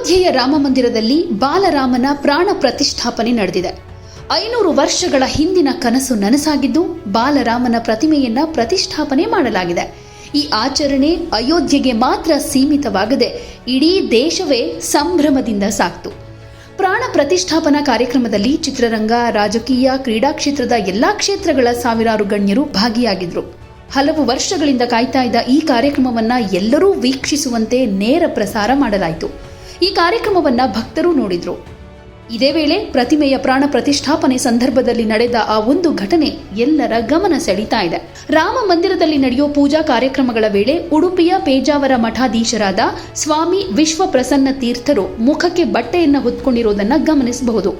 ಅಯೋಧ್ಯೆಯ ರಾಮ ಮಂದಿರದಲ್ಲಿ ಬಾಲರಾಮನ ಪ್ರಾಣ ಪ್ರತಿಷ್ಠಾಪನೆ ನಡೆದಿದೆ. ಐನೂರು ವರ್ಷಗಳ ಹಿಂದಿನ ಕನಸು ನನಸಾಗಿದ್ದು ಬಾಲರಾಮನ ಪ್ರತಿಮೆಯನ್ನ ಪ್ರತಿಷ್ಠಾಪನೆ ಮಾಡಲಾಗಿದೆ. ಈ ಆಚರಣೆ ಅಯೋಧ್ಯೆಗೆ ಮಾತ್ರ ಸೀಮಿತವಾಗದೆ ಇಡೀ ದೇಶವೇ ಸಂಭ್ರಮದಿಂದ ಸಾಕ್ತು. ಪ್ರಾಣ ಪ್ರತಿಷ್ಠಾಪನಾ ಕಾರ್ಯಕ್ರಮದಲ್ಲಿ ಚಿತ್ರರಂಗ, ರಾಜಕೀಯ, ಕ್ರೀಡಾ ಕ್ಷೇತ್ರದ ಎಲ್ಲಾ ಕ್ಷೇತ್ರಗಳ ಸಾವಿರಾರು ಗಣ್ಯರು ಭಾಗಿಯಾಗಿದ್ರು. ಹಲವು ವರ್ಷಗಳಿಂದ ಕಾಯ್ತಾ ಇದ್ದ ಈ ಕಾರ್ಯಕ್ರಮವನ್ನ ಎಲ್ಲರೂ ವೀಕ್ಷಿಸುವಂತೆ ನೇರ ಪ್ರಸಾರ ಮಾಡಲಾಯಿತು. ಈ ಕಾರ್ಯಕ್ರಮವನ್ನ ಭಕ್ತರು ನೋಡಿದ್ರು. ಇದೇ ವೇಳೆ ಪ್ರತಿಮೆಯ ಪ್ರಾಣ ಪ್ರತಿಷ್ಠಾಪನೆ ಸಂದರ್ಭದಲ್ಲಿ ನಡೆದ ಆ ಒಂದು ಘಟನೆ ಎಲ್ಲರ ಗಮನ ಸೆಳೀತಾ ಇದೆ. ರಾಮ ಮಂದಿರದಲ್ಲಿ ನಡೆಯೋ ಪೂಜಾ ಕಾರ್ಯಕ್ರಮಗಳ ವೇಳೆ ಉಡುಪಿಯ ಪೇಜಾವರ ಮಠಾಧೀಶರಾದ ಸ್ವಾಮಿ ವಿಶ್ವ ಪ್ರಸನ್ನ ತೀರ್ಥರು ಮುಖಕ್ಕೆ ಬಟ್ಟೆಯನ್ನು ಹೊತ್ಕೊಂಡಿರೋದನ್ನ ಗಮನಿಸಬಹುದು.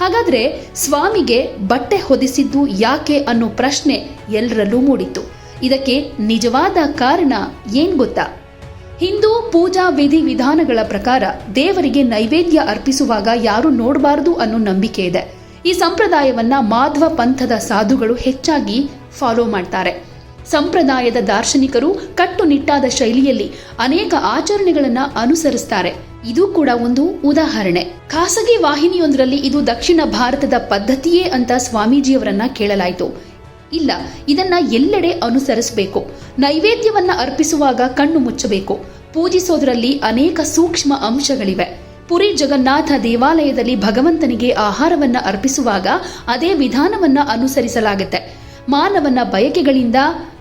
ಹಾಗಾದ್ರೆ ಸ್ವಾಮಿಗೆ ಬಟ್ಟೆ ಹೊದಿಸಿದ್ದು ಯಾಕೆ ಅನ್ನೋ ಪ್ರಶ್ನೆ ಎಲ್ಲರಲ್ಲೂ ಮೂಡಿತ್ತು. ಇದಕ್ಕೆ ನಿಜವಾದ ಕಾರಣ ಏನ್ ಗೊತ್ತಾ? ಹಿಂದೂ ಪೂಜಾ ವಿಧಿ ವಿಧಾನಗಳ ಪ್ರಕಾರ ದೇವರಿಗೆ ನೈವೇದ್ಯ ಅರ್ಪಿಸುವಾಗ ಯಾರು ನೋಡಬಾರದು ಅನ್ನೋ ನಂಬಿಕೆ ಇದೆ. ಈ ಸಂಪ್ರದಾಯವನ್ನ ಮಾಧ್ವ ಪಂಥದ ಸಾಧುಗಳು ಹೆಚ್ಚಾಗಿ ಫಾಲೋ ಮಾಡ್ತಾರೆ. ಸಂಪ್ರದಾಯದ ದಾರ್ಶನಿಕರು ಕಟ್ಟುನಿಟ್ಟಾದ ಶೈಲಿಯಲ್ಲಿ ಅನೇಕ ಆಚರಣೆಗಳನ್ನು ಅನುಸರಿಸ್ತಾರೆ. ಇದು ಕೂಡ ಒಂದು ಉದಾಹರಣೆ. ಖಾಸಗಿ ವಾಹಿನಿಯೊಂದರಲ್ಲಿ ಇದು ದಕ್ಷಿಣ ಭಾರತದ ಪದ್ಧತಿಯೇ ಅಂತ ಸ್ವಾಮೀಜಿಯವರನ್ನ ಕೇಳಲಾಯಿತು. ಇಲ್ಲ, ಇದನ್ನ ಎಲ್ಲೆಡೆ ಅನುಸರಿಸಬೇಕು. ನೈವೇದ್ಯವನ್ನ ಅರ್ಪಿಸುವಾಗ ಕಣ್ಣು ಮುಚ್ಚಬೇಕು. ಪೂಜಿಸೋದ್ರಲ್ಲಿ ಅನೇಕ ಸೂಕ್ಷ್ಮ ಅಂಶಗಳಿವೆ. ಪುರಿ ಜಗನ್ನಾಥ ದೇವಾಲಯದಲ್ಲಿ ಭಗವಂತನಿಗೆ ಆಹಾರವನ್ನ ಅರ್ಪಿಸುವಾಗ ಅದೇ ವಿಧಾನವನ್ನ ಅನುಸರಿಸಲಾಗುತ್ತೆ. ಮಾನವನ ಬಯಕೆಗಳಿಂದ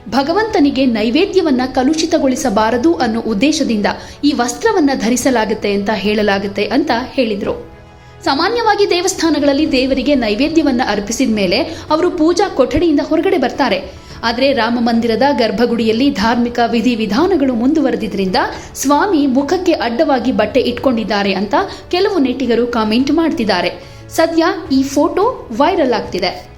ಭಗವಂತನಿಗೆ ನೈವೇದ್ಯವನ್ನ ಕಲುಷಿತಗೊಳಿಸಬಾರದು ಅನ್ನೋ ಉದ್ದೇಶದಿಂದ ಈ ವಸ್ತ್ರವನ್ನ ಧರಿಸಲಾಗುತ್ತೆ ಅಂತ ಹೇಳಲಾಗುತ್ತೆ ಅಂತ ಹೇಳಿದ್ರು. ಸಾಮಾನ್ಯವಾಗಿ ದೇವಸ್ಥಾನಗಳಲ್ಲಿ ದೇವರಿಗೆ ನೈವೇದ್ಯವನ್ನ ಅರ್ಪಿಸಿದ ಮೇಲೆ ಅವರು ಪೂಜಾ ಕೊಠಡಿಯಿಂದ ಹೊರಗಡೆ ಬರ್ತಾರೆ. ಆದರೆ ರಾಮ ಮಂದಿರದ ಗರ್ಭಗುಡಿಯಲ್ಲಿ ಧಾರ್ಮಿಕ ವಿಧಿ ವಿಧಾನಗಳು ಮುಂದುವರೆದಿದ್ರಿಂದ ಸ್ವಾಮಿ ಮುಖಕ್ಕೆ ಅಡ್ಡವಾಗಿ ಬಟ್ಟೆ ಇಟ್ಕೊಂಡಿದ್ದಾರೆ ಅಂತ ಕೆಲವು ನೆಟ್ಟಿಗರು ಕಾಮೆಂಟ್ ಮಾಡ್ತಿದ್ದಾರೆ. ಸದ್ಯ ಈ ಫೋಟೋ ವೈರಲ್ ಆಗ್ತಿದೆ.